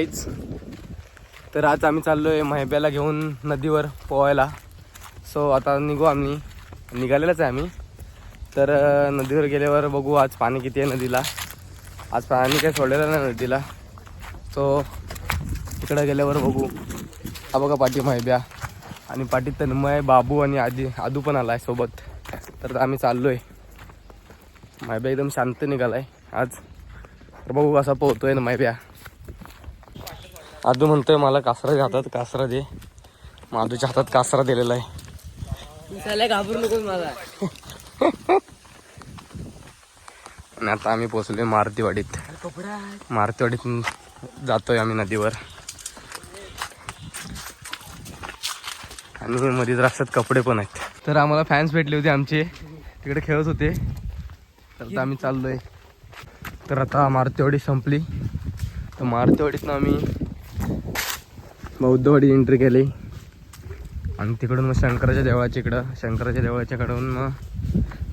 काहीच. तर आज आम्ही चाललो आहे महिब्याला घेऊन नदीवर पोहायला. सो आता निघू आम्ही. निघालेलाच आहे आम्ही. तर नदीवर गेल्यावर बघू आज पाणी किती आहे नदीला. आज पाणी काही सोडलेलं नाही नदीला. सो तिकडं गेल्यावर बघू. हा बघा पाठी महिब्या. आणि पाठी तन्मय बाबू आणि आजी आदू पण आला आहे सोबत. तर आम्ही चाललो आहे महिब्या एकदम शांत निघाला आहे आज. तर बघू कसा आहे ना महिब्या. आदू म्हणतोय मला कासरा दे हातात कासरा दे. माधूच्या हातात कासरा दिलेला आहे. घाबरू नको मला. आणि आता आम्ही पोचलोय मारुतीवाडीत. मारुतीवाडीतून जातोय आम्ही नदीवर. आणि मध्ये रस्त्यात कपडे पण आहेत. तर आम्हाला फॅन्स भेटले होते आमचे. तिकडे खेळत होते. तर आता आम्ही चाललोय. तर आता मारुतीवाडी संपली. तर मारुतीवाडीतनं आम्ही बौद्धवाडी एंट्री केली. आणि तिकडून मग शंकराच्या देवळाच्या इकडं शंकराच्या देवळाच्याकडून मग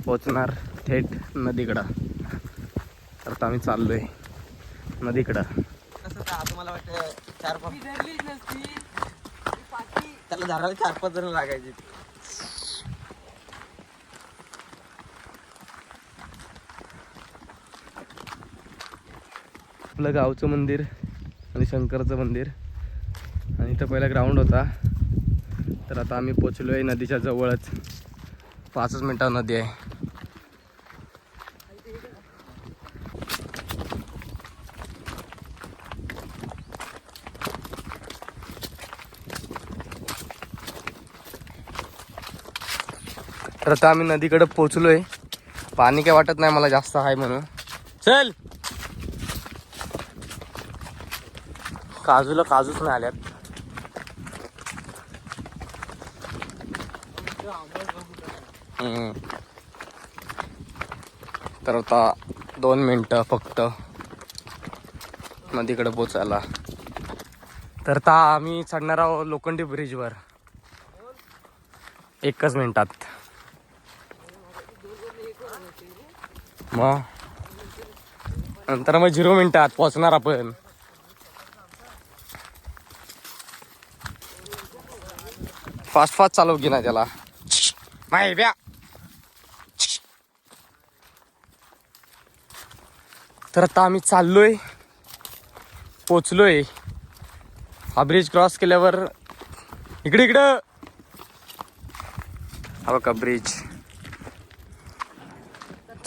पोचणार थेट नदीकडं. तर आता आम्ही चाललोय नदीकडं. तुम्हाला वाटतं चार पाच त्याला धरायला चार पाच जण लागायचे. आपलं गावचं मंदिर आणि शंकरचं मंदिर. आणि इथं पहिला ग्राउंड होता. तर आता आम्ही पोचलो आहे नदीच्या जवळच. पाचच मिनटावर नदी आहे. तर आता आम्ही नदीकडे आहे पाणी काय वाटत नाही मला जास्त आहे म्हणून. चल! काजूला काजूच नाही आल्यात. तर आता दोन मिनटं फक्त. नदीकडे पोचायला. तर आता आम्ही चढणार आहोत लोखंडी ब्रिजवर. एकच मिनटात. मग? नंतर मग झिरो मिनटात पोचणार आपण. फास्ट फास्ट चालव की ना त्याला. माहिती तर आता आम्ही चाललोय पोचलोय. हा ब्रिज क्रॉस केल्यावर इकडे इकडं. हा बघा ब्रिज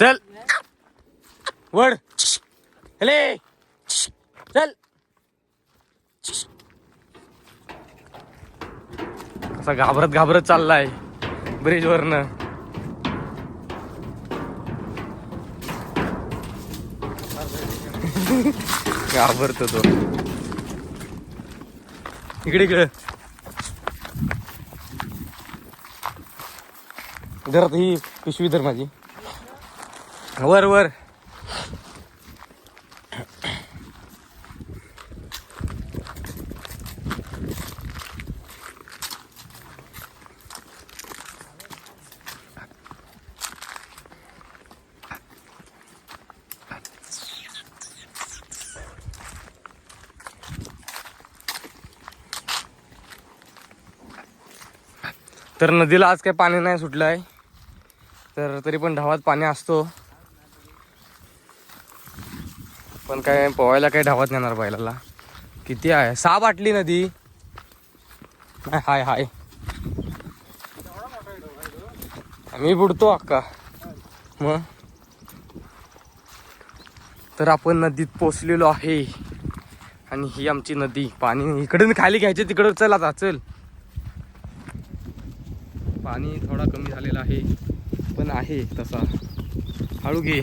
चल. वड. हले. चल. असा घाबरत घाबरत चाललाय ब्रिज घाबरतो तो. इकडे इकडे. धरत ही पिशवी धर माझी. वर वर. तर नदीला आज काही पाणी नाही सुटलं आहे तर तरी पण ढावात पाणी असतो. पण काय पोहायला काही ढावात नेणार बैलाला. किती आहे? सहा बाटली नदी. नाही हाय हाय. मी बुडतो अक्का. मग? तर आपण नदीत पोचलेलो आहे. आणि ही आमची नदी. पाणी इकडून खाली घ्यायचे तिकडं चल आता चल. पाणी थोडा कमी झालेला आहे. पण आहे तसा. हळू घे.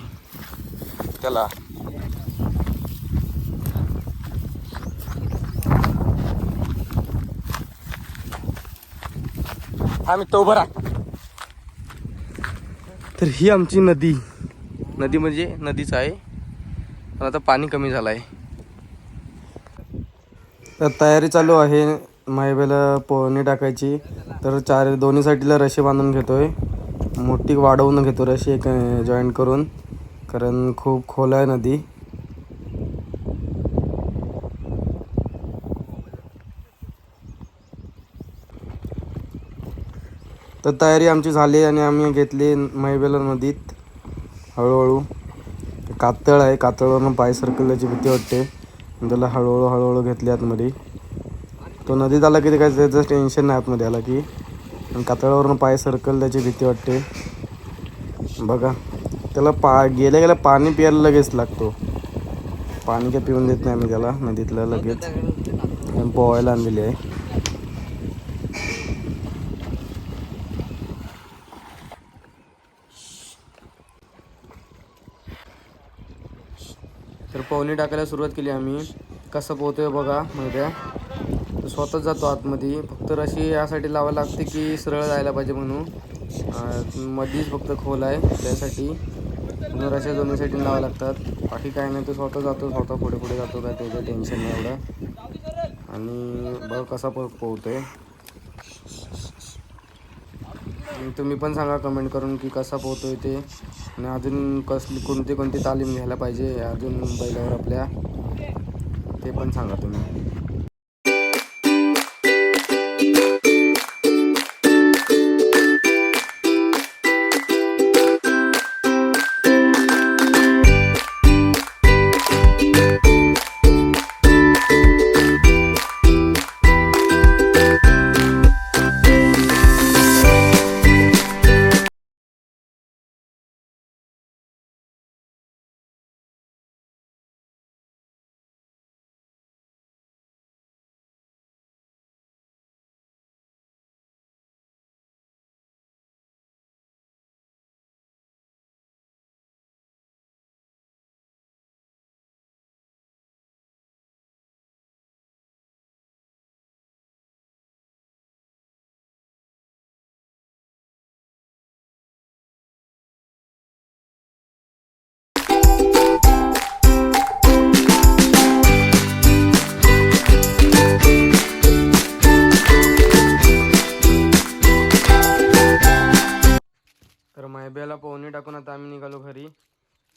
त्याला आम्ही तो बरा तर ही आमची नदी. नदी म्हणजे नदीच आहे. पण आता पाणी कमी झालं आहे तर तयारी चालू आहे. मायबेला पोहणी टाकायची. तर चार दोन्ही साईडला रशी बांधून घेतो आहे मोठी वाढवून घेतो रशी एक जॉईंट करून. कारण खूप खोल आहे नदी. तर तयारी आमची झाली आणि आम्ही घेतली मैबेला नदीत हळूहळू. कातळ आहे. कातळवरून पाय सरकल्याची भीती वाटते. त्याला हळूहळू हळूहळू घेतली आतमध्ये. तो नदीत आला की ते काय त्याचं टेन्शन नाही आतमध्ये आला की. कातळावरून पाय सरकल त्याची भीती वाटते. बघा त्याला पा गेल्या गेल्या पाणी प्यायला लगेच लागतो. पाणी काय पिऊन देत नाही आम्ही त्याला नदीतलं लगेच. पोहायला आणलेली आहे. तर पोहणी टाकायला सुरुवात केली आम्ही. कसं पोहतोय बघा माहिती आहे तो स्वतःच जातो आतमध्ये. फक्त रशी यासाठी लावायला लागते की सरळ जायला पाहिजे म्हणून. मध्येच फक्त खोल आहे त्यासाठी. म्हणून रशा दोन्ही लावा लागतात. बाकी काय नाही तो स्वतः जातो स्वतः पुढे पुढे जातो काय त्याचं टेन्शन नाही एवढं. आणि बघ कसा पो पोहतो आहे तुम्ही पण सांगा कमेंट करून की कसा पोहतो आहे ते. आणि अजून कसली कोणती कोणती तालीम घ्यायला पाहिजे अजून बैलावर आपल्या. ते पण सांगा तुम्ही.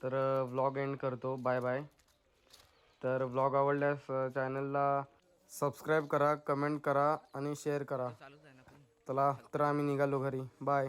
तर व्लॉग एंड करतो. बाय बाय तर व्लॉग आवडल्यास चॅनलला सबस्क्राईब करा कमेंट करा आणि शेअर करा. चला तर आम्ही निघालो घरी. बाय